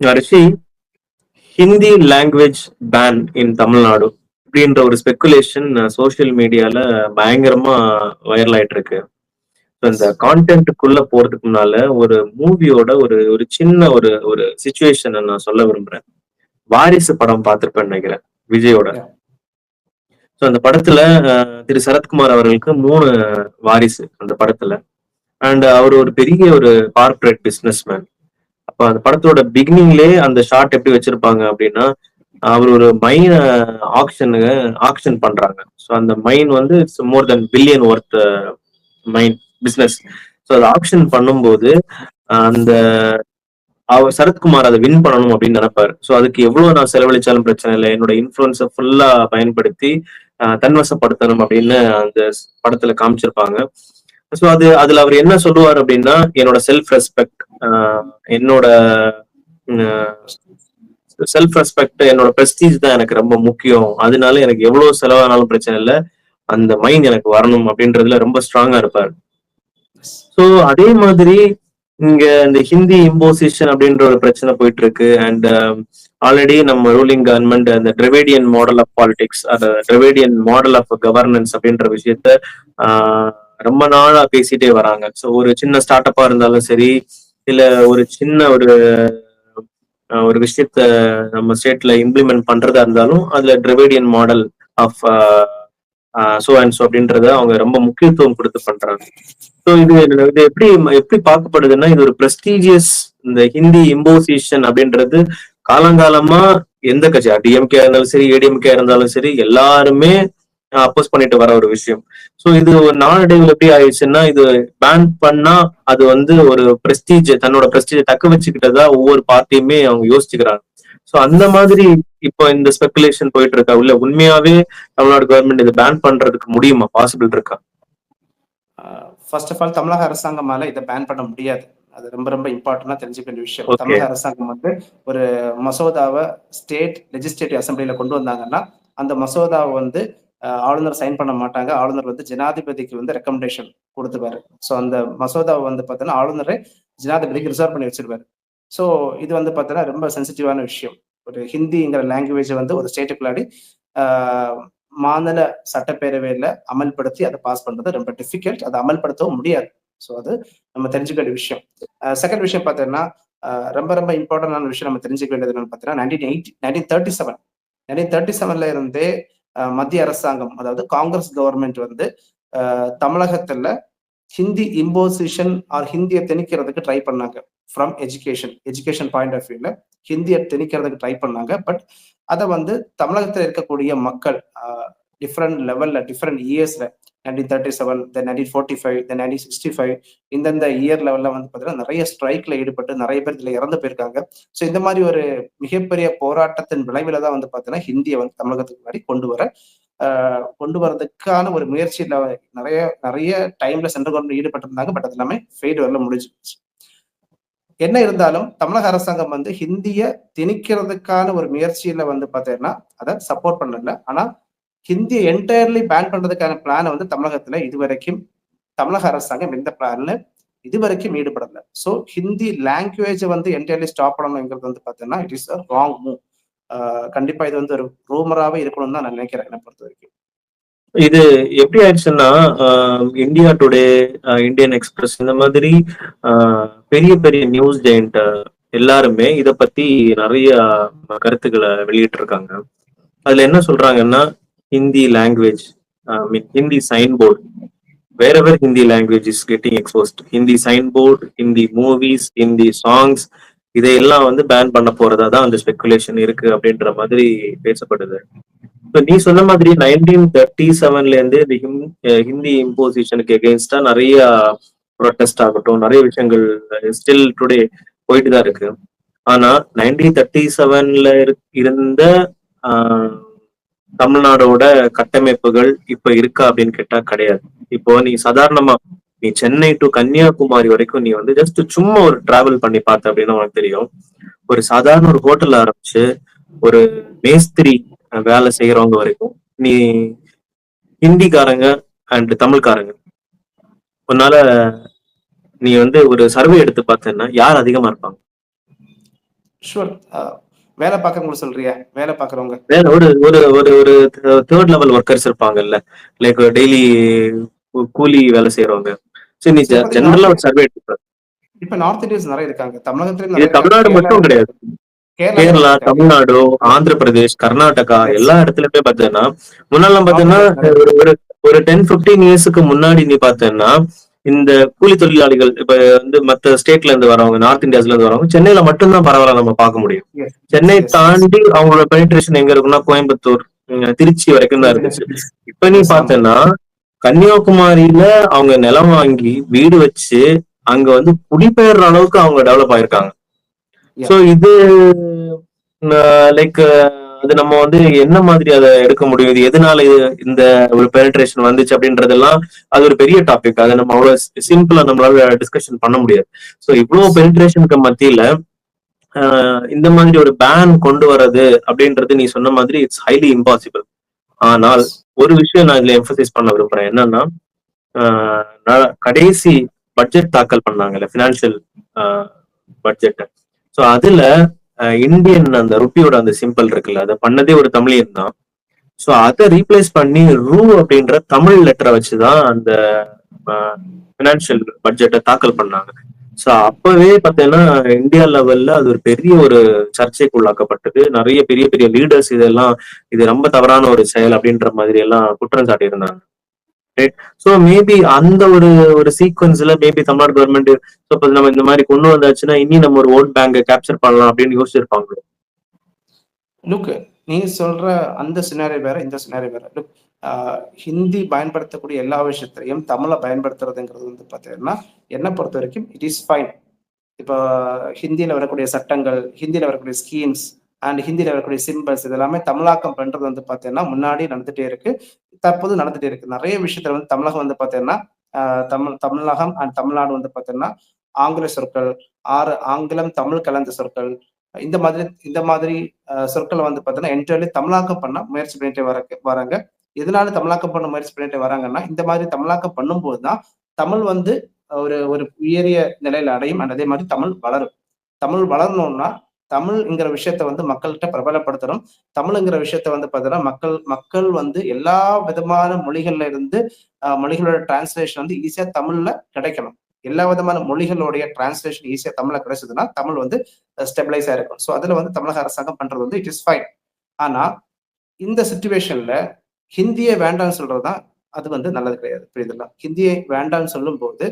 Rishi Hindi language ban in Tamil Nadu அப்படின்ற ஒரு speculation social மீடியால பயங்கரமா வைரல் ஆயிட்டு இருக்கு இந்த கான்டென்ட்டுக்குள்ள போறதுக்கு முன்னால ஒரு மூவியோட ஒரு ஒரு சின்ன ஒரு ஒரு சுச்சுவேஷனை நான் சொல்ல விரும்புறேன். வாரிசு படம் பார்த்திருப்பேன்னு நினைக்கிறேன் விஜயோட. ஸோ அந்த படத்துல அஹ், திரு. சரத்குமார் அவர்களுக்கு மூணு வாரிசு அந்த படத்துல. அண்ட் அவர் ஒரு பெரிய ஒரு கார்ப்பரேட் பிசினஸ் மேன் அப்ப அந்த படத்தோட பிகினிங்லே அந்த ஷார்ட் எப்படி வச்சிருப்பாங்க அப்படின்னா அவர் ஒரு மைன் ஆக்ஷனுக்கு ஆக்ஷன் பண்றாங்க. ஸோ அந்த மைன் வந்து it's more than billion worth mine business so அதை ஆக்ஷன் பண்ணும்போது அந்த அவர் சரத்குமார் அதை வின் பண்ணணும் அப்படின்னு நினைப்பாரு. ஸோ அதுக்கு எவ்வளவு நான் செலவழிச்சாலும் பிரச்சனை இல்லை. என்னோட இன்ஃபுளுன்ஸை ஃபுல்லா பயன்படுத்தி தன்வசப்படுத்தணும் அப்படின்னு அந்த படத்துல காமிச்சிருப்பாங்க. ஸோ அது அதுல அவர் என்ன சொல்லுவார் அப்படின்னா என்னோட செல்ஃப் ரெஸ்பெக்ட் என்னோட செல்ஃப் ரெஸ்பெக்ட் என்னோட பிரஸ்டீஜ் தான் எனக்கு ரொம்ப முக்கியம். அதனால எனக்கு எவ்வளவு செலவானாலும் பிரச்சனை இல்லை. அந்த மைண்ட் எனக்கு வரணும் அப்படின்றதுல ரொம்ப ஸ்ட்ராங்கா இருப்பார். ஸோ அதே மாதிரி இங்க இந்த ஹிந்தி இம்போசிஷன் அப்படின்ற ஒரு பிரச்சனை போயிட்டு இருக்கு அண்ட் ஆல்ரெடி நம்ம ரூலிங் கவர்மெண்ட் அந்த டிரவேடியன் மாடல் ஆஃப் பாலிடிக்ஸ் அந்த டிரவேடியன் மாடல் ஆஃப் கவர்னன்ஸ் அப்படின்ற விஷயத்த ரொம்ப நாளா பேசிட்டே வராங்க. ஸோ ஒரு சின்ன ஸ்டார்ட் அப்பா இருந்தாலும் சரி இல்ல ஒரு சின்ன ஒரு ஒரு விஷயத்த நம்ம ஸ்டேட்ல இம்ப்ளிமெண்ட் பண்றதா இருந்தாலும் அதுல Dravidian model of so and so அப்படின்றத அவங்க ரொம்ப முக்கியத்துவம் கொடுத்து பண்றாங்க. ஸோ இது இது எப்படி எப்படி பார்க்கப்படுதுன்னா இது ஒரு பிரஸ்டீஜியஸ் இந்த ஹிந்தி இம்போசிஷன் அப்படின்றது காலங்காலமா எந்த கட்சி டிஎம்கே இருந்தாலும் சரி ஏடிஎம்கே இருந்தாலும் சரி எல்லாருமே அப்போஸ் பண்ணிட்டு வர ஒரு விஷயம். ஸோ இது ஒரு நாளடைவில் எப்படி ஆயிடுச்சுன்னா இது பேன் பண்ணா அது வந்து ஒரு பிரஸ்டீஜ் தன்னோட பிரஸ்டீஜை தக்க வச்சுக்கிட்டதா ஒவ்வொரு பார்ட்டியுமே அவங்க யோசிச்சுக்கிறாங்க. ஸோ அந்த மாதிரி இப்போ இந்த ஸ்பெகுலேஷன் போயிட்டு இருக்கா உள்ள உண்மையாவே தமிழ்நாடு கவர்மெண்ட் இதை பேன் பண்றதுக்கு முடியுமா? பாசிபிள் இருக்கா? ஃபர்ஸ்ட் ஆஃப் ஆல் தமிழக அரசாங்கமால இதை பேன் பண்ண முடியாது. அது ரொம்ப ரொம்ப இம்பார்ட்டன்டா தெரிஞ்சுக்க வேண்டிய விஷயம். தமிழக அரசாங்கம் வந்து ஒரு மசோதாவை ஸ்டேட் லெஜிஸ்லேட்டிவ் அசம்பிளில கொண்டு வந்தாங்கன்னா அந்த மசோதாவை வந்து ஆளுநர் சைன் பண்ண மாட்டாங்க. ஆளுநர் வந்து ஜனாதிபதிக்கு வந்து ரெக்கமெண்டேஷன் கொடுத்துருவாரு ஸோ அந்த மசோதாவை வந்து பார்த்தீங்கன்னா ஆளுநரை ஜனாதிபதிக்கு ரிசர்வ் பண்ணி வச்சிருவாரு ஸோ இது வந்து பார்த்தோன்னா ரொம்ப சென்சிட்டிவான விஷயம். ஒரு ஹிந்திங்கிற லாங்குவேஜை வந்து ஒரு ஸ்டேட்டுக்குள்ளாடி மாநில சட்டப்பேரவையில் அமல்படுத்தி அதை பாஸ் பண்ணுறது ரொம்ப டிஃபிகல்ட் அதை அமல்படுத்தவும் முடியாது. ஸோ அது நம்ம தெரிஞ்சுக்க வேண்டிய விஷயம். செகண்ட் விஷயம் பார்த்தீங்கன்னா ரொம்ப ரொம்ப இம்பார்ட்டன்டான விஷயம் நம்ம தெரிஞ்சுக்க வேண்டியது என்னன்னு பார்த்தீங்கன்னா nineteen eighty nineteen thirty seven nineteen thirty செவன்ல இருந்தே மத்திய அரசாங்கம் அதாவது காங்கிரஸ் கவர்மெண்ட் வந்து தமிழகத்துல ஹிந்தி இம்போசிஷன் ஆர் ஹிந்தியை திணிக்கிறதுக்கு ட்ரை பண்ணாங்க. From education education point of வியூல ஹிந்தியை திணிக்கிறதுக்கு ட்ரை பண்ணாங்க. பட் அதை வந்து தமிழகத்தில் இருக்கக்கூடிய மக்கள் டிஃப்ரெண்ட் லெவல்ல டிஃப்ரெண்ட் இயர்ஸ்ல nineteen thirty seven then nineteen forty five then nineteen sixty five இந்தந்த இயர் லெவலில் வந்து பார்த்தீங்கன்னா நிறைய ஸ்ட்ரைக்கில் ஈடுபட்டு நிறைய பேர் இதில் இறந்து போயிருக்காங்க. ஸோ இந்த மாதிரி ஒரு மிகப்பெரிய போராட்டத்தின் விளைவில தான் வந்து பார்த்தீங்கன்னா ஹிந்தியை வந்து தமிழகத்துக்கு முன்னாடி கொண்டு வர கொண்டு வரதுக்கான ஒரு முயற்சியில் நிறைய நிறைய டைம்ல சென்ட்ரல் கவர்மெண்ட் ஈடுபட்டிருந்தாங்க. பட் அது எல்லாமே ஃபெயிலியர்ல முடிஞ்சிருச்சு என்ன இருந்தாலும் தமிழக அரசாங்கம் வந்து ஹிந்திய திணிக்கிறதுக்கான ஒரு முயற்சியில வந்து பார்த்தீங்கன்னா அதை சப்போர்ட் பண்ணல. ஆனா ஹிந்தியை என்டையர்லி பேன் பண்றதுக்கான பிளானை வந்து தமிழகத்துல இதுவரைக்கும் தமிழக அரசாங்கம் எந்த பிளான்ல இதுவரைக்கும் ஈடுபடல. ஸோ ஹிந்தி லாங்குவேஜை வந்து என்டையர்லி ஸ்டாப் பண்ணணுங்கிறது வந்து பார்த்தீங்கன்னா it is a wrong move கண்டிப்பா இது வந்து ஒரு ரூமராகவே இருக்கணும்னு தான் நான் நினைக்கிறேன் என்னை பொறுத்த வரைக்கும். இது எப்படி ஆயிடுச்சுன்னா இந்தியா டுடே இந்தியன் எக்ஸ்பிரஸ் இந்த மாதிரி பெரிய பெரிய நியூஸ் ஜெயிண்ட் எல்லாருமே இத பத்தி நிறைய கருத்துக்களை வெளியிட்டு இருக்காங்க அதுல என்ன சொல்றாங்கன்னா Hindi language mean Hindi sign board wherever Hindi language is getting exposed Hindi sign board Hindi movies Hindi songs இதையெல்லாம் வந்து பேன் பண்ண போறதா தான் அந்த ஸ்பெகுலேஷன் இருக்கு அப்படின்ற மாதிரி பேசப்படுது. இப்ப நீ சொன்ன மாதிரி நைன்டீன் தேர்ட்டி செவன்ல இருந்து இந்த ஹிந்தி இம்போசிஷனுக்கு எகெயின்ஸ்டா நிறைய ப்ரொட்டஸ்ட் ஆகட்டும் நிறைய விஷயங்கள் uh, ஸ்டில் டுடே போயிட்டு தான் இருக்கு. ஆனா நைன்டீன் தேர்ட்டி செவன்ல இருந்த தமிழ்நாடோட கட்டமைப்புகள் இப்ப இருக்கா அப்படின்னு கேட்டா கிடையாது. இப்போ நீ சாதாரணமா நீ சென்னை டு கன்னியாகுமரி வரைக்கும் நீ வந்து ஜஸ்ட் சும்மா ஒரு டிராவல் பண்ணி பார்த்த அப்படின்னா உனக்கு தெரியும். ஒரு சாதாரண ஒரு ஹோட்டல் ஆரம்பிச்சு ஒரு மேஸ்திரி வேலை செய்யறவங்க வரைக்கும் நீ ஹிந்திக்காரங்க அண்ட் தமிழ்காரங்க. உன்னால நீ வந்து ஒரு சர்வே எடுத்து பார்த்தேன்னா யார் அதிகமா இருப்பாங்க? வேலை பார்க்கறவங்க சொல்றியா? வேலை பார்க்கறவங்க. வேற ஒரு ஒரு ஒரு ஒரு தேர்ட் லெவல் ஒர்க்கர்ஸ் இருப்பாங்கல்ல. லைக் டெய்லி கூலி வேலை செய்யறவங்க சரி நீ ஜெனரலா ஒரு சர்வே இப்ப நார்த் இந்தியன்ஸ் நிறைய இருக்காங்க. தமிழகத்துல தமிழ்நாடு. மட்டும் கிடையாது. கேரளா. தமிழ்நாடு ஆந்திர பிரதேஷ் கர்நாடகா. எல்லா இடத்துலயுமே பாத்தீங்கன்னா முன்னாலாம் பாத்தீங்கன்னா ஒரு ஒரு டென் பிப்டீன் இயர்ஸ்க்கு முன்னாடி நீ பார்த்தேன்னா இந்த கூலி தொழிலாளிகள் இப்ப வந்து மத்த ஸ்டேட்ல இருந்து வரவங்க நார்த் இந்தியாஸ்ல இருந்து வரவங்க சென்னையில மட்டும்தான் பரவாயில்ல நம்ம பார்க்க முடியும். சென்னை. தாண்டி அவங்களோட பெனிட்ரேஷன் எங்க இருக்குன்னா கோயம்புத்தூர் திருச்சி வரைக்கும் தான் இருந்துச்சு இப்ப நீ. பார்த்தேன்னா கன்னியாகுமரியில அவங்க நிலம் வாங்கி வீடு வச்சு அங்க வந்து குடிபெயர்ற அளவுக்கு அவங்க டெவலப் ஆயிருக்காங்க. சோ இது லைக் அது நம்ம வந்து என்ன மாதிரி அதை எடுக்க முடியும்? இது எதனால இது இந்த ஒரு பெனிட்ரேஷன் வந்துச்சு அப்படின்றதெல்லாம் அது ஒரு பெரிய டாபிக் அதை நம்ம அவ்வளவு சிம்பிளா நம்மளால டிஸ்கஷன் பண்ண முடியாது. ஸோ இவ்வளவு பெனிட்ரேஷனுக்கு மத்தியில இந்த மாதிரி ஒரு பேன் கொண்டு வர்றது அப்படின்றது நீ சொன்ன மாதிரி இட்ஸ் ஹைலி இம்பாசிபிள் ஆனால் ஒரு விஷயம் நான் இதுல எம்பசைஸ் பண்ண விரும்புறேன். என்னன்னா கடைசி பட்ஜெட் தாக்கல் பண்ணாங்கல்ல பினான்சியல் பட்ஜெட் ஸோ அதுல இந்தியன் அந்த ருப்பியோட அந்த சிம்பிள் இருக்குல்ல அதை பண்ணதே ஒரு தமிழியன் தான். ஸோ அதை ரீப்ளேஸ் பண்ணி ரூ அப்படின்ற தமிழ் லெட்டரை வச்சுதான் அந்த ஃபினான்ஷியல் பட்ஜெட்டை தாக்கல் பண்ணாங்க. ஸோ அப்பவே பார்த்தீங்கன்னா இந்தியா லெவல்ல அது ஒரு பெரிய ஒரு சர்ச்சைக்கு உள்ளாக்கப்பட்டது. நிறைய பெரிய பெரிய லீடர்ஸ் இதெல்லாம் இது ரொம்ப தவறான ஒரு செயல் அப்படின்ற மாதிரி எல்லாம் குற்றம் சாட்டியிருந்தாங்க. ஸோ மேபி அந்த ஒரு ஒரு சீக்வன்ஸ்ல மேபி தமிழ்நாடு கவர்மெண்ட் ஸோ நம்ம இந்த மாதிரி கொண்டு வந்தாச்சுன்னா இனி நம்ம ஒரு ஓட் பேங்கை கேப்சர் பண்ணலாம் அப்படின்னு யோசிச்சிருப்பாங்க லுக் நீ சொல்ற அந்த சினாரி வேற இந்த சினாரி வேற. லுக் ஹிந்தி பயன்படுத்தக்கூடிய எல்லா விஷயத்திலையும் தமிழை பயன்படுத்துறதுங்கிறது வந்து பார்த்தீங்கன்னா என்னை பொறுத்த வரைக்கும் இட் இஸ் ஃபைன் இப்போ ஹிந்தியில் வரக்கூடிய சட்டங்கள் ஹிந்தியில் வரக்கூடிய ஸ்கீம்ஸ் அண்ட் ஹிந்தியில் வரக்கூடிய சிம்பிள்ஸ் இதெல்லாமே தமிழாக்கம் பண்ணுறது வந்து பார்த்தீங்கன்னா முன்னாடி நடந்துகிட்டே இருக்கு. தற்போது நடந்துகிட்டே இருக்கு. நிறைய விஷயத்துல வந்து தமிழகம் வந்து பார்த்தீங்கன்னா தமிழ் தமிழகம் அண்ட் தமிழ்நாடு வந்து பார்த்தீங்கன்னா ஆங்கில சொற்கள் ஆறு ஆங்கிலம் தமிழ் கலந்த சொற்கள் இந்த மாதிரி இந்த மாதிரி சொற்களை வந்து பார்த்தீங்கன்னா என்டர்லி தமிழாக்கம் பண்ண முயற்சி பண்ணிட்டு வர வராங்க. எதனால தமிழாக்கம் பண்ண முயற்சி பண்ணிட்டு வராங்கன்னா இந்த மாதிரி தமிழாக்கம் பண்ணும்போது தான் தமிழ் வந்து ஒரு ஒரு உயரிய நிலையில அடையும். அண்ட் அதே மாதிரி தமிழ் வளரும். தமிழ் வளரணும்னா தமிழ்ங்கிற விஷயத்த வந்து மக்கள்கிட்ட பிரபலப்படுத்தணும். தமிழ்ங்கிற விஷயத்த வந்து பார்த்தீங்கன்னா மக்கள் மக்கள் வந்து எல்லா விதமான மொழிகள்ல இருந்து மொழிகளோட டிரான்ஸ்லேஷன் வந்து ஈஸியா தமிழ்ல கிடைக்கணும். எல்லா விதமான மொழிகளுடைய டிரான்ஸ்லேஷன் ஈஸியா தமிழ்ல கிடைச்சதுன்னா தமிழ் வந்து ஸ்டெபிளைஸ் ஆயிருக்கும் ஸோ அதுல வந்து தமிழக அரசாங்கம் பண்றது வந்து இட் இஸ் ஃபைன் ஆனா இந்த சுச்சுவேஷன்ல ஹிந்தியை வேண்டாம்னு சொல்றதுதான் அது வந்து நல்லது கிடையாது. புரியுதுங்களா? ஹிந்தியை வேண்டாம்னு சொல்லும் போது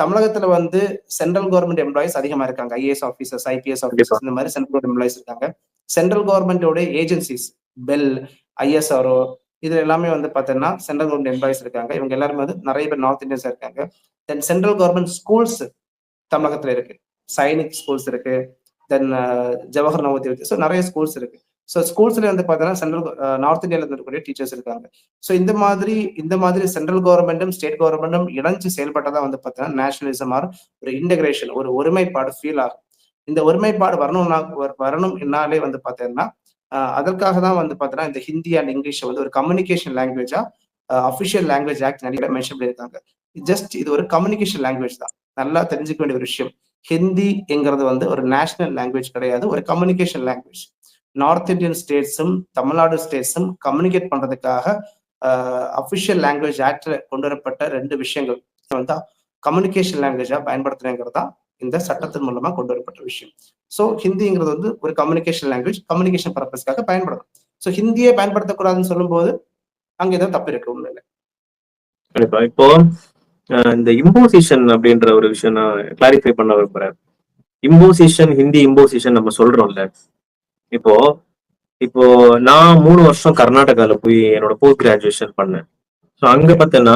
தமிழகத்துல வந்து சென்ட்ரல் கவர்மெண்ட் எம்ப்ளாயிஸ் அதிகமா இருக்காங்க. ஐஏஎஸ் ஆஃபீஸர்ஸ் ஐபிஎஸ் ஆஃபீஸர்ஸ் இந்த மாதிரி சென்ட்ரல் கவர்மெண்ட் எம்ப்ளாயிஸ் இருக்காங்க. சென்ட்ரல் கவர்மெண்டோட ஏஜென்சிஸ் பெல் ஐஎஸ்ஆர்ஓ இது எல்லாமே வந்து பார்த்தீங்கன்னா சென்ட்ரல் கவர்மெண்ட் எம்ப்ளாயிஸ் இருக்காங்க. இவங்க எல்லாருமே வந்து நிறைய பேர் நார்த் இந்தியன்ஸ் இருக்காங்க. தென் சென்ட்ரல் கவர்மெண்ட் ஸ்கூல்ஸ் தமிழகத்துல இருக்கு. சைனிக் ஸ்கூல்ஸ் இருக்கு. தென் ஜவஹர் நவோதயா ஸோ நிறைய ஸ்கூல்ஸ் இருக்கு. ஸோ ஸ்கூல்ஸ்ல வந்து பார்த்தீங்கன்னா சென்ட்ரல் நார்த் இந்தியாவில் இருக்கக்கூடிய டீச்சர்ஸ் இருக்காங்க. ஸோ இந்த மாதிரி இந்த மாதிரி சென்ட்ரல் கவர்மெண்ட்டும் ஸ்டேட் கவர்மெண்ட்டும் இணைஞ்சு செயல்பட்டதா வந்து பார்த்தீங்கன்னா நேஷனலிசம் ஆர் ஒரு இன்டகிரேஷன் ஒரு ஒருமைப்பாடு ஃபீல் ஆகும். இந்த ஒருமைப்பாடு வரணும்னா வரணும் என்னாலே வந்து பார்த்தீங்கன்னா அதற்காக தான் வந்து பார்த்தீங்கன்னா இந்த ஹிந்தி அண்ட் இங்கிலீஷ் வந்து ஒரு கம்யூனிகேஷன் லாங்குவேஜா அஃபிஷியல் லாங்குவேஜ் ஆக்ட் நிறைய மென்ஷன் பண்ணியிருக்காங்க. ஜஸ்ட் இது ஒரு கம்யூனிகேஷன் லாங்குவேஜ் தான். நல்லா தெரிஞ்சுக்க வேண்டிய ஒரு விஷயம். ஹிந்திங்கிறது வந்து ஒரு நேஷனல் லாங்குவேஜ் கிடையாது ஒரு கம்யூனிகேஷன் லாங்குவேஜ் நார்த் இந்தியன் ஸ்டேட்ஸும் தமிழ்நாடு ஸ்டேட்ஸும் கம்யூனிகேட் பண்றதுக்காக அஃபிஷியல் லாங்குவேஜ் ஆக்டில் கொண்டு வரப்பட்ட ரெண்டு விஷயங்கள். வந்து கம்யூனிகேஷன் லாங்குவேஜா பயன்படுத்துறேங்கிறது தான் இந்த சட்டத்தின் மூலமா கொண்டு வரப்பட்ட விஷயம். ஸோ ஹிந்திங்கிறது வந்து ஒரு கம்யூனிகேஷன் லாங்குவேஜ் கம்யூனிகேஷன் பர்பஸ்க்காக பயன்படும் ஸோ ஹிந்தியை பயன்படுத்தக்கூடாதுன்னு சொல்லும்போது அங்கே ஏதோ தப்பு இருக்கு உண்மையில கண்டிப்பா. இப்போ இந்த இம்போசிஷன் அப்படின்ற ஒரு விஷயம் நான் கிளாரிஃபை பண்ண விரும்புறேன். இம்போசிஷன் ஹிந்தி இம்போசிஷன் நம்ம சொல்றோம்ல. இப்போ இப்போ நான் மூணு வருஷம் கர்நாடகால போய் என்னோட போஸ்ட் கிராஜுவேஷன் பண்ணேன். ஸோ அங்க பார்த்தேன்னா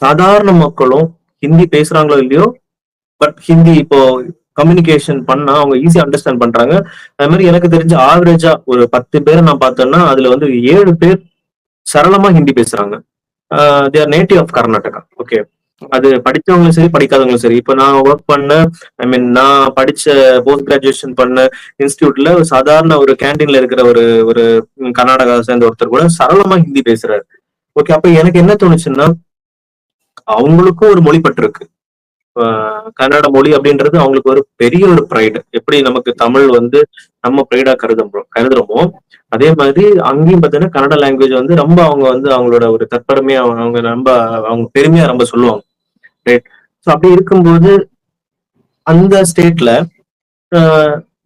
சாதாரண மக்களும் ஹிந்தி பேசுறாங்களோ இல்லையோ பட் ஹிந்தி இப்போ கம்யூனிகேஷன் பண்ணா அவங்க ஈஸியா அண்டர்ஸ்டாண்ட் பண்றாங்க. அது மாதிரி எனக்கு தெரிஞ்ச ஆவரேஜா ஒரு பத்து பேரை நான் பார்த்தேன்னா அதுல வந்து ஏழு பேர் சரளமா ஹிந்தி பேசுறாங்க. Their native of Karnataka. Okay அது படித்தவங்களும் சரி படிக்காதவங்களும் சரி. இப்போ நான் ஒர்க் பண்ண ஐ மீன் நான் படிச்ச போஸ்ட் கிராஜுவேஷன் பண்ண இன்ஸ்டியூட்ல சாதாரண ஒரு கேன்டீன்ல இருக்கிற ஒரு ஒரு கர்நாடகா சேர்ந்த ஒருத்தர் கூட சரளமா ஹிந்தி பேசுறாரு. ஓகே அப்ப எனக்கு என்ன தோணுச்சுன்னா அவங்களுக்கும் ஒரு மொழிப்பட்டு இருக்கு கன்னட மொழி அப்படின்றது அவங்களுக்கு ஒரு பெரிய ஒரு ப்ரைடு எப்படி நமக்கு தமிழ் வந்து நம்ம ப்ரைடா கருதுறோம் கருதுறோமோ அதே மாதிரி அங்கேயும் பார்த்தீங்கன்னா கன்னட லாங்குவேஜ் வந்து ரொம்ப அவங்க வந்து அவங்களோட ஒரு தற்பெருமையா அவங்க அவங்க ரொம்ப அவங்க பெருமையா ரொம்ப சொல்லுவாங்க. ரைட் ஸோ அப்படி இருக்கும்போது அந்த ஸ்டேட்ல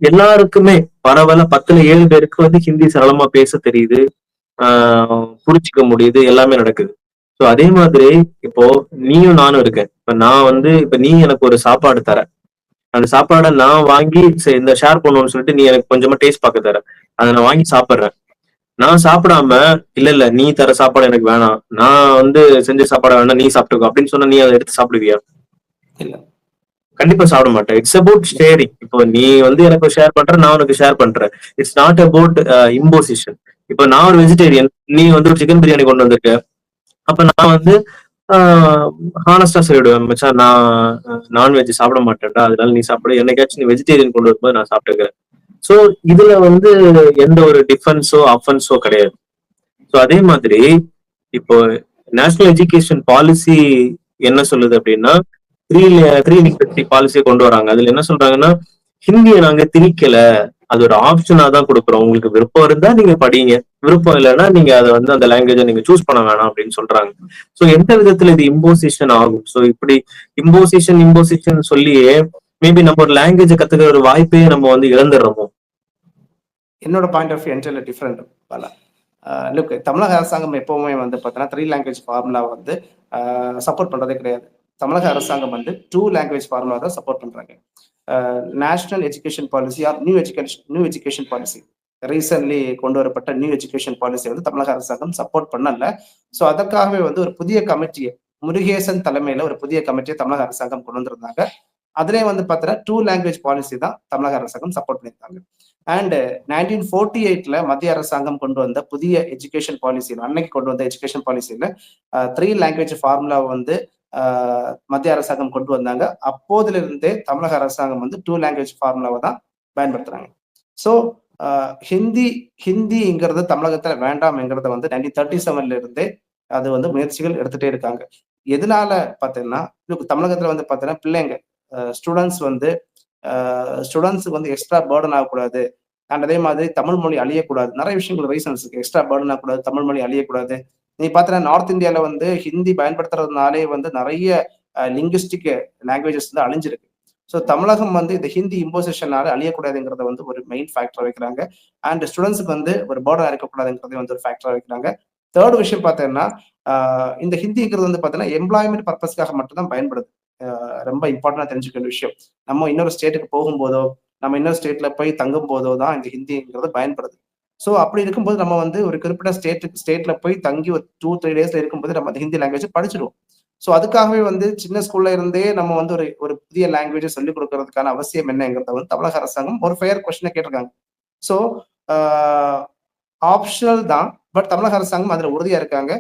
எல்லாருக்குமே பரவல பத்துல ஏழு பேருக்கு வந்து ஹிந்தி சரளமா பேச தெரியுது. ஆஹ் புரிச்சுக்க முடியுது. எல்லாமே நடக்குது. ஸோ அதே மாதிரி இப்போ நீயும் நானும் இருக்கேன். இப்ப நான் வந்து இப்ப நீ எனக்கு ஒரு சாப்பாடு தர. அந்த சாப்பாடை நான் வாங்கி சரி இந்த ஷேர் பண்ணுவோம்னு சொல்லிட்டு நீ எனக்கு கொஞ்சமா டேஸ்ட் பார்க்க தர. அதை நான் வாங்கி சாப்பிட்றேன். நான் சாப்பிடாம இல்ல இல்ல நீ தர சாப்பாடு எனக்கு வேணாம். நான் வந்து செஞ்ச சாப்பாடு வேணாம் நீ சாப்பிட்டுக்கோ. அப்படின்னு சொன்னா நீ அதை எடுத்து சாப்பிடுவியா? இல்ல. கண்டிப்பா சாப்பிட மாட்டேன். இட்ஸ் அபவுட் ஷேரிங் இப்போ நீ வந்து எனக்கு ஷேர் பண்ற நான் உனக்கு ஷேர் பண்றேன் இட்ஸ் நாட் அபவுட் இம்போசிஷன் இப்போ நான் ஒரு வெஜிடேரியன் நீ வந்து ஒரு சிக்கன் பிரியாணி கொண்டு வந்திருக்க. அப்ப நான் வந்து ஹானஸ்டா சொல்லிடுவேன் மச்சான் நான் நான்வெஜ் சாப்பிட மாட்டேன்டா. அதனால நீ சாப்பிடு. என்னைக்காச்சும் நீ வெஜிடேரியன் கொண்டு வரும்போது நான் சாப்பிட்டுக்கிறேன். சோ இதுல வந்து எந்த ஒரு டிஃபென்ஸோ அஃபென்ஸோ கிடையாது. ஸோ அதே மாதிரி இப்போ நேஷனல் எஜுகேஷன் பாலிசி என்ன சொல்லுது அப்படின்னா த்ரீ த்ரீ லிட்ரஸி பாலிசியை கொண்டு வராங்க. அதுல என்ன சொல்றாங்கன்னா ஹிந்தியை நாங்க திணிக்கல. அது ஒரு ஆப்ஷனா தான் கொடுக்குறோம். உங்களுக்கு விருப்பம் இருந்தா நீங்க படிங்க. விருப்பம் இல்லைன்னா நீங்க அதை வந்து அந்த லாங்குவேஜை நீங்க சூஸ் பண்ண வேணாம் அப்படின்னு சொல்றாங்க. ஸோ எந்த விதத்துல இது இம்போசிஷன் ஆகும்? ஸோ இப்படி இம்போசிஷன் இம்போசிஷன் சொல்லியே மேபி நம்ம ஒரு லாங்குவேஜை கத்துக்கிற ஒரு வாய்ப்பே நம்ம வந்து இழந்துடுறோமோ? என்னோட பாயிண்ட் ஆஃப் வியூ டிஃப்ரெண்ட் பல. லுக் தமிழக அரசாங்கம் எப்பவுமே வந்து பார்த்தீங்கன்னா த்ரீ லாங்குவேஜ் ஃபார்முலா வந்து சப்போர்ட் பண்றதே கிடையாது. தமிழக அரசாங்கம் வந்து டூ லாங்குவேஜ் ஃபார்முலா தான் சப்போர்ட் பண்றாங்க. National education policy or new education new education policy recently கொண்டு வரப்பட்ட நியூ எஜுகேஷன் பாலிசி வந்து தமிழக அரசாங்கம் சப்போர்ட் பண்ணல. ஸோ அதற்காகவே வந்து ஒரு புதிய கமிட்டியை முருகேசன் தலைமையில ஒரு புதிய கமிட்டியை தமிழக அரசாங்கம் கொண்டு வந்திருந்தாங்க. அதுலேயே வந்து பார்த்தீங்கன்னா டூ லாங்குவேஜ் பாலிசி தான் தமிழக அரசாங்கம் சப்போர்ட் பண்ணியிருந்தாங்க அண்ட் நைன்டீன் ஃபோர்ட்டி எயிட்ல மத்திய அரசாங்கம் கொண்டு வந்த புதிய எஜுகேஷன் பாலிசியில் அன்னைக்கு கொண்டு வந்த எஜுகேஷன் பாலிசியில த்ரீ லாங்குவேஜ் ஃபார்முலா வந்து மத்திய அரசாங்கம் கொண்டு வந்தாங்க. அப்போதிலிருந்தே தமிழக அரசாங்கம் வந்து டூ லாங்குவேஜ் ஃபார்முலாவை தான் பயன்படுத்துறாங்க. ஸோ ஹிந்தி ஹிந்திங்கிறது தமிழகத்துல வேண்டாம்ங்கிறத வந்து நைன்டீன் தேர்ட்டி செவன்ல இருந்தே அது வந்து முயற்சிகள் எடுத்துட்டே இருக்காங்க. எதனால பார்த்தீங்கன்னா தமிழகத்துல வந்து பார்த்தீங்கன்னா பிள்ளைங்க ஸ்டூடெண்ட்ஸ் வந்து ஸ்டூடெண்ட்ஸுக்கு வந்து எக்ஸ்ட்ரா பேர்டன் ஆகக்கூடாது. அண்ட் அதே மாதிரி தமிழ் மொழி அழியக்கூடாது. நிறைய விஷயங்கள் ரீசன்ஸ் இருக்கு. எக்ஸ்ட்ரா பேர்டன் ஆகக்கூடாது தமிழ் மொழி அழியக்கூடாது. நீ பார்த்தீங்கன்னா நார்த் இந்தியாவில் வந்து ஹிந்தி பயன்படுத்துறதுனாலே வந்து நிறைய லிங்குஸ்டிக் லாங்குவேஜஸ் வந்து அழிஞ்சிருக்கு. ஸோ தமிழகம் வந்து இந்த ஹிந்தி இம்போசிஷனால அழியக்கூடாதுங்கிறத வந்து ஒரு மெயின் ஃபேக்டர் வைக்கிறாங்க. அண்ட் ஸ்டூடெண்ட்ஸுக்கு வந்து ஒரு பேர்டன் இருக்கக்கூடாதுங்கிறதே வந்து ஒரு ஃபேக்டராக வைக்கிறாங்க. தேர்ட் விஷயம் பார்த்தீங்கன்னா இந்த ஹிந்திங்கிறது வந்து பார்த்தீங்கன்னா எம்ப்ளாய்மெண்ட் பர்பஸ்க்காக மட்டும்தான் பயன்படுது. ரொம்ப இம்பார்ட்டண்டா தெரிஞ்சுக்க வேண்டிய விஷயம். நம்ம இன்னொரு ஸ்டேட்டுக்கு போகும்போதோ நம்ம இன்னொரு ஸ்டேட்ல போய் தங்கும் போதோ தான் இந்த ஹிந்திங்கிறது பயன்படுது. ஸோ அப்படி இருக்கும்போது நம்ம வந்து ஒரு குறிப்பிட்ட ஸ்டேட்டுக்கு ஸ்டேட்ல போய் தங்கி ஒரு டூ த்ரீ டேஸ்ல இருக்கும்போது நம்ம அந்த ஹிந்தி லாங்குவேஜ் படிச்சிருவோம். ஸோ அதுக்காகவே வந்து சின்ன ஸ்கூல்ல இருந்தே நம்ம வந்து ஒரு ஒரு புதிய லாங்குவேஜை சொல்லிக் கொடுக்கறதுக்கான அவசியம் என்னங்கிறத வந்து தமிழக அரசாங்கம் ஒரு ஃபேர் கொஸ்டினை கேட்டிருக்காங்க. ஸோ ஆப்ஷனல் தான் பட் தமிழக அரசாங்கம் அதில் உறுதியாக இருக்காங்க.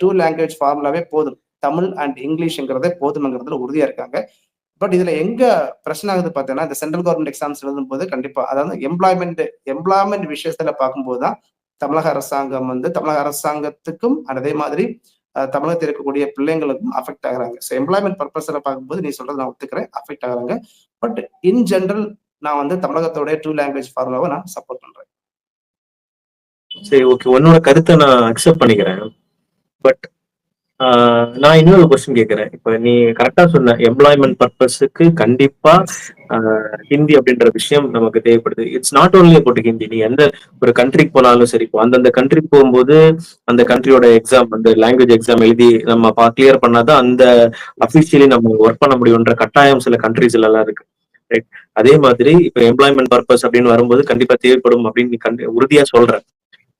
டூ லாங்குவேஜ் ஃபார்முலாவே போதும். தமிழ் அண்ட் இங்கிலீஷ்ங்கிறதே போதுமங்கிறதுல உறுதியா இருக்காங்க. பட் இதுல எங்க பிரச்சனை ஆகுது பார்த்தீங்கன்னா இந்த சென்ட்ரல் கவர்மெண்ட் எக்ஸாம்ஸ் எழுதும் போது கண்டிப்பா அதாவது எம்ப்ளாய்மெண்ட் எம்ப்ளாய்மெண்ட் விஷயத்துல பார்க்கும்போது தான் தமிழக அரசாங்கம் வந்து தமிழக அரசாங்கத்துக்கும் அதே மாதிரி தமிழகத்தில் இருக்கக்கூடிய பிள்ளைங்களுக்கும் அஃபெக்ட் ஆகுறாங்க. ஸோ எம்ப்ளாய்மெண்ட் பர்பஸ்ல பார்க்கும்போது நீ சொல்றது நான் ஒத்துக்கிறேன் அஃபெக்ட் ஆகுறாங்க. பட் இன் ஜென்ரல் நான் வந்து தமிழகத்தோட டூ லாங்குவேஜ் ஃபார்முலாவை நான் சப்போர்ட் பண்றேன். சரி ஓகே உன்னோட கருத்தை நான் அக்செப்ட் பண்ணிக்கிறேன். பட் நான் இன்னொரு கொஸ்டின் கேட்கிறேன் இப்ப நீ கரெக்டா சொன்ன எம்ப்ளாய்மெண்ட் பர்பஸுக்கு கண்டிப்பா ஹிந்தி அப்படின்ற விஷயம் நமக்கு தேவைப்படுது. It's not only about Hindi. நீ எந்த ஒரு கண்ட்ரிக்கு போனாலும் சரி இப்போ அந்தந்த கண்ட்ரிக்கு போகும்போது அந்த கண்ட்ரியோட எக்ஸாம் அந்த லாங்குவேஜ் எக்ஸாம் எழுதி நம்ம கிளியர் பண்ணாதான் அந்த அபிஷியலி நம்ம ஒர்க் பண்ண முடியுன்ற கட்டாயம் சில கண்ட்ரிஸ்ல எல்லாம் இருக்கு. ரைட் அதே மாதிரி இப்ப எம்ப்ளாய்மெண்ட் பர்பஸ் அப்படின்னு வரும்போது கண்டிப்பா தேவைப்படும் அப்படின்னு நீ கண்டி உறுதியா சொல்ற.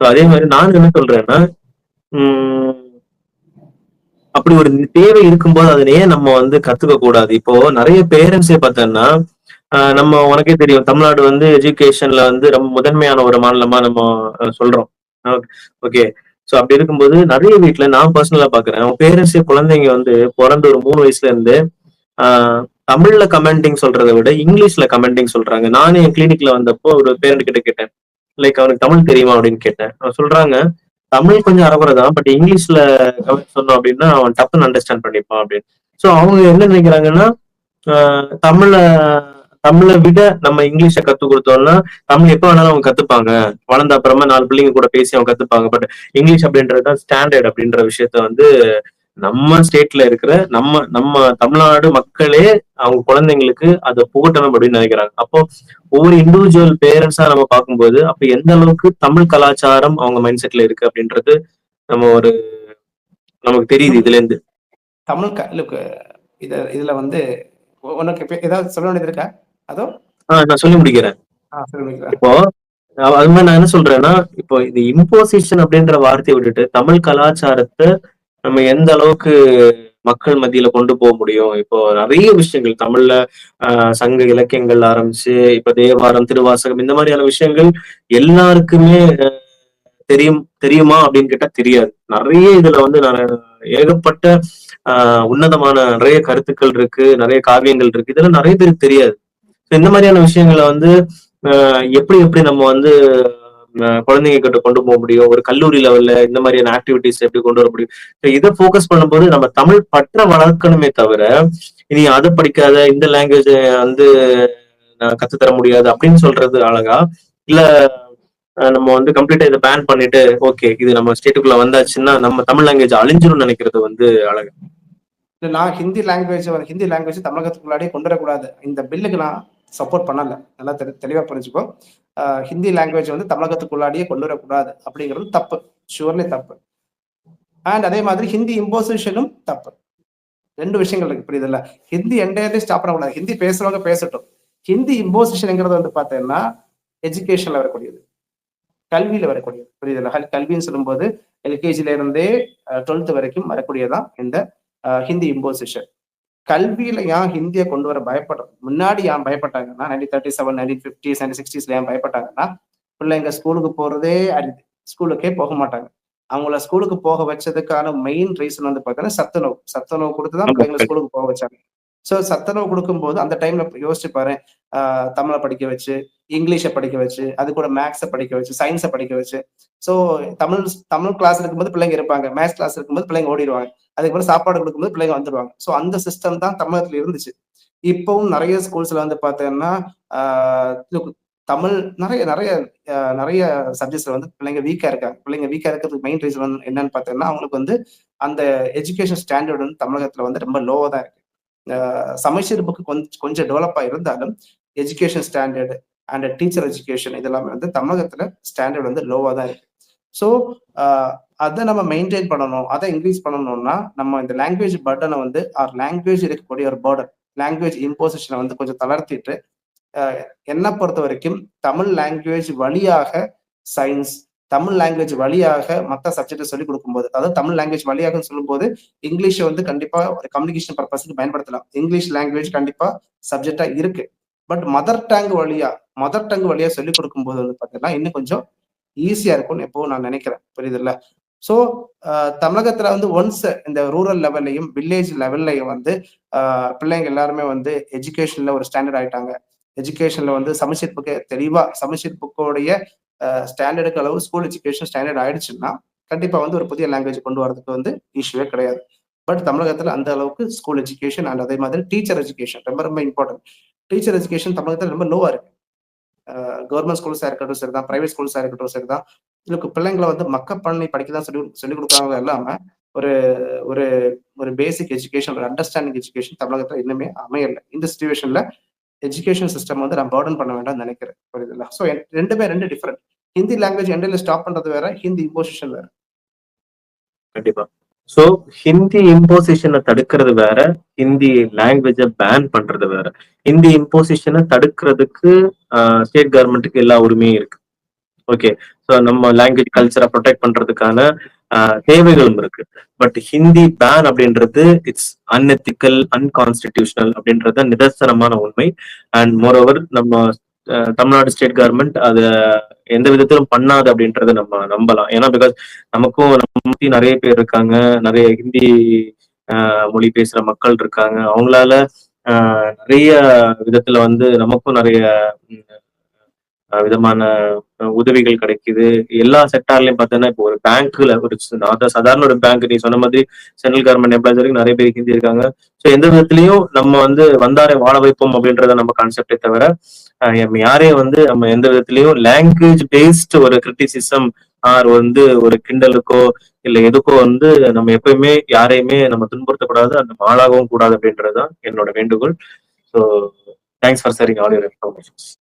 அதே மாதிரி நான் என்ன சொல்றேன்னா அப்படி ஒரு தேவை இருக்கும்போது அதை ஏன் நம்ம வந்து கத்துக்க கூடாது. இப்போ நிறைய பேரண்ட்ஸே பார்த்தோம்னா நம்ம உனக்கே தெரியும். தமிழ்நாடு வந்து எஜுகேஷன்ல வந்து ரொம்ப முதன்மையான ஒரு மாநிலமா நம்ம சொல்றோம். ஓகே ஸோ அப்படி இருக்கும்போது நிறைய வீட்டுல நான் பர்சனலா பாக்குறேன். அவங்க பேரண்ட்ஸே குழந்தைங்க வந்து பிறந்த ஒரு மூணு வயசுல இருந்து ஆஹ் தமிழ்ல கமெண்டிங் சொல்றதை விட இங்கிலீஷ்ல கமெண்டிங் சொல்றாங்க. நானே என் கிளினிக்ல வந்தப்போ ஒரு பேரண்ட் கிட்ட கேட்டேன். லைக் அவனுக்கு தமிழ் தெரியுமா? அப்படின்னு கேட்டேன். அவன் சொல்றாங்க தமிழ் கொஞ்சம் அறகுறதான் பட் இங்கிலீஷ்ல சொன்னோம் அப்படின்னா அவன் டப்புன்னு அண்டர்ஸ்டாண்ட் பண்ணிப்பான் அப்படின்னு. ஸோ அவங்க என்ன நினைக்கிறாங்கன்னா தமிழ தமிழை விட நம்ம இங்கிலீஷை கத்து கொடுத்தோம்னா தமிழ் எப்ப வேணாலும் அவங்க கத்துப்பாங்க. வளர்ந்த அப்புறமா நாலு பிள்ளைங்க கூட பேசி அவங்க கத்துப்பாங்க. பட் இங்கிலீஷ் அப்படின்றது தான் ஸ்டாண்டர்ட் அப்படின்ற விஷயத்த வந்து நம்ம ஸ்டேட்ல இருக்கிற நம்ம நம்ம தமிழ்நாடு மக்களே அவங்க குழந்தைங்களுக்கு அதை புகட்டணும் அப்படின்னு நினைக்கிறாங்க. அப்போ ஒவ்வொரு இண்டிவிஜுவல் பேரண்ட்ஸா நம்ம பார்க்கும்போது அப்ப எந்த அளவுக்கு தமிழ் கலாச்சாரம் அவங்க மைண்ட் செட்ல இருக்கு அப்படின்றது நம்ம ஒரு நமக்கு தெரியுது இதுல இருந்து தமிழ் இத இதுல வந்து உனக்கு ஏதாவது சொல்ல வேண்டியது இருக்கா? அதோ? நான் சொல்லி முடிக்கிறேன். இப்போ அது மாதிரி நான் என்ன சொல்றேன்னா இப்போ இது இம்போசிஷன் அப்படின்ற வார்த்தையை விட்டுட்டு தமிழ் கலாச்சாரத்தை நம்ம எந்த அளவுக்கு மக்கள் மத்தியில கொண்டு போக முடியும்? இப்போ நிறைய விஷயங்கள் தமிழ்ல சங்க இலக்கியங்கள் ஆரம்பிச்சு இப்ப தேவாரம் திருவாசகம் இந்த மாதிரியான விஷயங்கள் எல்லாருக்குமே தெரியும் தெரியுமா அப்படின்னு கேட்டா தெரியாது. நிறைய இதுல வந்து நான் ஏகப்பட்ட ஆஹ் உன்னதமான நிறைய கருத்துக்கள் இருக்கு நிறைய காவியங்கள் இருக்கு. இதெல்லாம் நிறைய பேருக்கு தெரியாது. இந்த மாதிரியான விஷயங்களை வந்து ஆஹ் எப்படி எப்படி நம்ம வந்து குழந்தைங்க கிட்ட கொண்டு போக முடியும். ஒரு கல்லூரி லெவல்ல இந்த மாதிரியான ஆக்டிவிட்டிஸ் எப்படி கொண்டு வர முடியும்? இதை போக்கஸ் பண்ணும்போது நம்ம தமிழ் பற்ற வளர்க்கணுமே தவிர இனி அதை படிக்காத இந்த லாங்குவேஜ் வந்து நான் கத்துத்தர முடியாது அப்படின்னு சொல்றது அழகா? இல்ல நம்ம வந்து கம்ப்ளீட்டா இதை பேன் பண்ணிட்டு ஓகே இது நம்ம ஸ்டேட்டுக்குள்ள வந்தாச்சுன்னா நம்ம தமிழ் லாங்குவேஜ் அழிஞ்சிரும் நினைக்கிறது வந்து அழகா. இல்ல, நான் ஹிந்தி லாங்குவேஜ் ஹிந்தி லாங்குவேஜ் தமிழகத்துக்குள்ளாடியே கொண்டு வரக்கூடாது. இந்த பில்லுக்கு நான் சப்போர்ட் பண்ணல. நல்லா தெளி தெளிவா புரிஞ்சுக்கோ. ஹிந்தி லாங்குவேஜ் வந்து தமிழகத்துக்குள்ளாடியே கொண்டு வரக்கூடாது. அப்படிங்கிறது தப்பு. ஷுவர்லி தப்பு. அண்ட் அதே மாதிரி ஹிந்தி இம்போசிஷனும் தப்பு. ரெண்டு விஷயங்கள் இருக்கு. புரியுதுல்ல? ஹிந்தி என்டையர்லி ஸ்டாப் பண்ணக்கூடாது. ஹிந்தி பேசுறவங்க பேசட்டும். ஹிந்தி இம்போசிஷனுங்கிறது வந்து பார்த்தீங்கன்னா எஜுகேஷன்ல வரக்கூடியது. கல்வியில வரக்கூடியது. புரியுதுல்ல? கல்வின்னு சொல்லும்போது எல்கேஜில இருந்தே டுவெல்த் வரைக்கும் வரக்கூடியதான் இந்த ஹிந்தி இம்போசிஷன் கல்வியில ஏன் ஹிந்தியை கொண்டு வர பயப்படுறது முன்னாடி ஏன் பயப்பட்டாங்கன்னா nineteen thirty seven nineteen fifties nineteen சிக்ஸ்டீஸ்ல ஏன் பயப்பட்டாங்கன்னா பிள்ளைங்க ஸ்கூலுக்கு போறதே அரிது ஸ்கூலுக்கே போக மாட்டாங்க. அவங்கள ஸ்கூலுக்கு போக வச்சதுக்கான மெயின் ரீசன் வந்து பார்த்தீங்கன்னா சத்துணவு சத்துணவு கொடுத்து தான். பிள்ளைங்களை ஸ்கூலுக்கு போக வச்சாங்க. ஸோ சத்துணவு கொடுக்கும்போது அந்த டைம்ல யோசிச்சு பாரு தமிழை படிக்க வச்சு இங்கிலீஷை படிக்க வச்சு அது கூட மேக்ஸை படிக்க வச்சு சயின்ஸை படிக்க வச்சு. ஸோ தமிழ் தமிழ் கிளாஸ் இருக்கும்போது பிள்ளைங்க இருப்பாங்க. மேத்ஸ் கிளாஸ் இருக்கும்போது பிள்ளைங்க ஓடிடுவாங்க. அதுக்கப்புறம் சாப்பாடு கொடுக்கும்போது பிள்ளைங்க வந்துடுவாங்க. ஸோ அந்த சிஸ்டம் தான் தமிழகத்தில் இருந்துச்சு. இப்பவும் நிறைய ஸ்கூல்ஸ்ல வந்து பார்த்தீங்கன்னா தமிழ் நிறைய நிறைய நிறைய சப்ஜெக்ட்ஸ்ல வந்து பிள்ளைங்க வீக்கா இருக்காங்க. பிள்ளைங்க வீக்கா இருக்கிறதுக்கு மெயின் ரீசன் வந்து என்னன்னு பார்த்தீங்கன்னா அவங்களுக்கு வந்து அந்த எஜுகேஷன் ஸ்டாண்டர்ட் வந்து தமிழகத்துல வந்து ரொம்ப லோவா தான் இருக்கு. சமச்சீர் புக்கு கொஞ்சம் கொஞ்சம் டெவலப்பாக இருந்தாலும் education standard and teacher education இதெல்லாமே வந்து தமிழகத்துல ஸ்டாண்டர்ட் வந்து லோவா தான் இருக்கு. ஸோ அதை நம்ம மெயின்டைன் பண்ணணும் அதை இன்க்ரீஸ் பண்ணணும்னா நம்ம இந்த லாங்குவேஜ் பர்டனை வந்து ஆர் லாங்குவேஜ் இருக்கக்கூடிய ஒரு பர்டன் லாங்குவேஜ் இம்போசிஷனை வந்து கொஞ்சம் தளர்த்திட்டு என்னை பொறுத்த வரைக்கும் தமிழ் லாங்குவேஜ் வழியாக சயின்ஸ் தமிழ் லாங்குவேஜ் வழியாக மற்ற சப்ஜெக்ட் சொல்லி கொடுக்கும்போது அதாவது தமிழ் லாங்குவேஜ் வழியாக சொல்லும்போது இங்கிலீஷை வந்து கண்டிப்பா ஒரு கம்யூனிகேஷன் பர்பஸ்க்கு பயன்படுத்தலாம். இங்கிலீஷ் லாங்குவேஜ் கண்டிப்பா சப்ஜெக்டா இருக்கு. பட் மதர் டங் வழியா மதர் டங் வழியா சொல்லிக் கொடுக்கும்போது வந்து பாத்தீங்கன்னா இன்னும் கொஞ்சம் ஈஸியா இருக்கும்னு எப்போ நான் நினைக்கிறேன். புரியுதுல்ல? ஸோ தமிழகத்துல வந்து ஒன்ஸ் இந்த ரூரல் லெவல்லையும் வில்லேஜ் லெவல்லையும் வந்து பிள்ளைங்க எல்லாருமே வந்து எஜுகேஷன்ல ஒரு ஸ்டாண்டர்ட் ஆயிட்டாங்க. எஜுகேஷன்ல வந்து சமச்சீர் புக்கு தெளிவா சமச்சீர் புக்கோடைய ஸ்டாண்டர்டுக்கு அளவு ஸ்கூல் எஜுகேஷன் ஸ்டாண்டர்ட் ஆயிடுச்சுன்னா கண்டிப்பா வந்து ஒரு புதிய லாங்குவேஜ் கொண்டு வரதுக்கு வந்து இஷ்யூவே கிடையாது. பட் தமிழகத்துல அந்த அளவுக்கு ஸ்கூல் எஜுகேஷன் அண்ட் அதே மாதிரி டீச்சர் எஜுகேஷன் ரொம்ப ரொம்ப இம்பார்ட்டன்ட் டீச்சர் எஜுகேஷன் தமிழகத்துல ரொம்ப லோவா இருக்கு. கவர்மெண்ட் ஸ்கூல்ஸாக இருக்கட்டும் சரிதான் ப்ரைவேட் ஸ்கூல்ஸாக இருக்கட்டும் சரிதான் இதுக்கு பிள்ளைங்களை வந்து மக்க பண்ணி படிக்க தான் சொல்லி சொல்லிக் கொடுக்காங்க இல்லாம ஒரு ஒரு ஒரு பேசிக் எஜுகேஷன் ஒரு அண்டர்ஸ்டாண்டிங் எஜுகேஷன் தமிழகத்தில் இன்னுமே அமையல. இந்த சுச்சுவேஷனில் எஜுகேஷன் சிஸ்டம் வந்து நான் பர்டன் பண்ண வேண்டாம்னு நினைக்கிறேன். புரியுதுல்ல? ஸோ ரெண்டுமே ரெண்டு டிஃப்ரெண்ட் ஹிந்தி லாங்குவேஜ் எண்டையில் ஸ்டாப் பண்றது வேற ஹிந்தி இம்போசிஷன் வேற. கண்டிப்பாக ஸோ ஹிந்தி இம்போசிஷனை தடுக்கிறது வேற ஹிந்தி லாங்குவேஜை பேன் பண்றது வேற. ஹிந்தி இம்போசிஷனை தடுக்கிறதுக்கு ஸ்டேட் கவர்மெண்ட்டுக்கு எல்லா உரிமையும் இருக்கு. ஓகே ஸோ நம்ம லாங்குவேஜ் கல்ச்சரை ப்ரொடெக்ட் பண்றதுக்கான தேவைகளும் இருக்கு. பட் ஹிந்தி பேன் அப்படின்றது இட்ஸ் அன்எத்திக்கல் அன்கான்ஸ்டிடியூஷனல் அப்படின்றது நிதர்சனமான உண்மை. அண்ட் மோரோவர் நம்ம தமிழ்நாடு ஸ்டேட் கவர்மெண்ட் அதை எந்த விதத்திலும் பண்ணாது அப்படின்றத நம்ம நம்பலாம். ஏன்னா பிகாஸ் நமக்கும் நம்ம நிறைய பேர் இருக்காங்க. நிறைய ஹிந்தி மொழி பேசுற மக்கள் இருக்காங்க. அவங்களால நிறைய விதத்துல வந்து நமக்கும் நிறைய விதமான உதவிகள் கிடைக்குது. எல்லா செக்டார்லயும் பார்த்தோன்னா இப்போ ஒரு பேங்க்ல ஒரு சாதாரண ஒரு பேங்க் நீ சொன்ன மாதிரி சென்ட்ரல் கவர்மெண்ட் எம்ப்ளாய்ஸ் வரைக்கும் நிறைய பேர் ஹிந்தி இருக்காங்க. ஸோ எந்த விதத்துலயும் நம்ம வந்து வந்தாரை வாழ வைப்போம் அப்படின்றத நம்ம கான்செப்டே தவிர நம்ம யாரையும் வந்து நம்ம எந்த விதத்திலயும் லாங்குவேஜ் பேஸ்ட் ஒரு கிரிட்டிசிசம் ஆர் வந்து ஒரு கிண்டலுக்கோ இல்ல எதுக்கோ வந்து நம்ம எப்பயுமே யாரையுமே நம்ம துன்புறுத்தக்கூடாது அந்த ஆளாகவும் கூடாது அப்படின்றதுதான் என்னோட வேண்டுகோள். So thanks for sharing all your informations